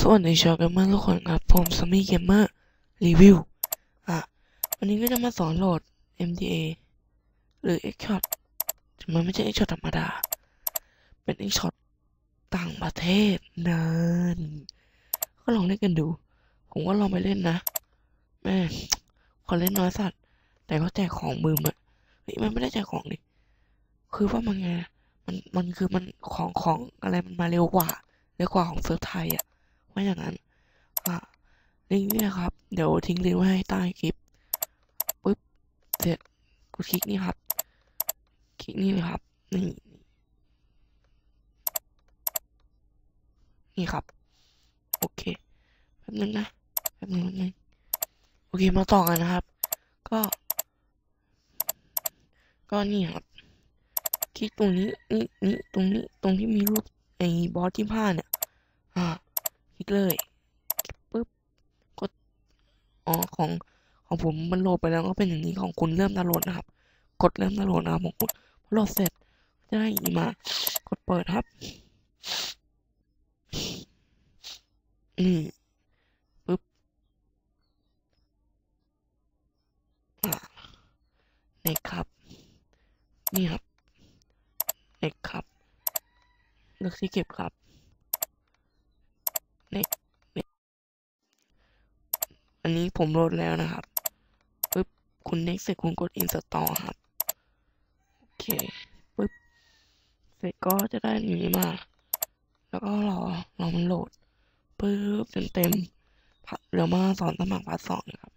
สวัสดีชาวเกมเมอร์ทุกคนครับ ผมสมีเกมเมอร์รีวิวอะ วันนี้ก็จะมาสอนโหลด MDA หรือ Xshot แต่มันไม่ใช่ Xshot ธรรมดา เป็น Xshot ต่างประเทศนั่นก็ลองเล่นกันดู ผมก็ลองไปเล่นนะ แม่ขอเล่นน้อยสัตว์ แต่ก็แจกของมือมาเฮ้ยมันไม่ได้แจกของดิคือว่ามันไงมันมันคือมันของของอะไรมันมาเร็วกว่าเร็วกว่าของเซิร์ฟไทยอะ ว่าอย่างนั้นอะลิงก์นี่นะครับ เดี๋ยวทิ้งลิงก์ไว้ให้ใต้คลิปปึ๊บเสร็จกดคลิกนี่ครับ คลิกนี่เลยครับ นี่ นี่ครับ โอเคแป๊บนึงนะแป๊บนึงแป๊บนึงโอเคมาต่อกันนะครับ ก็ ก็นี่ครับคลิกตรงนี้ นี่นี่ตรงนี้ ตรงที่มีรูปไอ้บอสที่ผ้าเนี่ย อ่า คลิกเลยปึ๊บกดอ๋อของของผมมันโหลดไปแล้วก็เป็นอย่างนี้ของคุณเริ่มดาวน์โหลดนะครับ กดเริ่มดาวน์โหลดนะครับของคุณพอโหลดเสร็จจะได้อีมากดเปิดครับนี่ปึ๊บเน็กครับ นี่ครับเน็กครับเลือกที่เก็บครับ เน็กเน็กอันนี้ ผมโหลดแล้วนะครับปึ๊บคุณเน็กเสร็จคุณกด install ครับโอเคปึ๊บเสร็จก็จะได้อย่างนี้มา แล้วก็รอรอมันโหลดปึ๊บเต็มพัดเดี๋ยวมาสอนสมัครพาร์ทสองนะครับ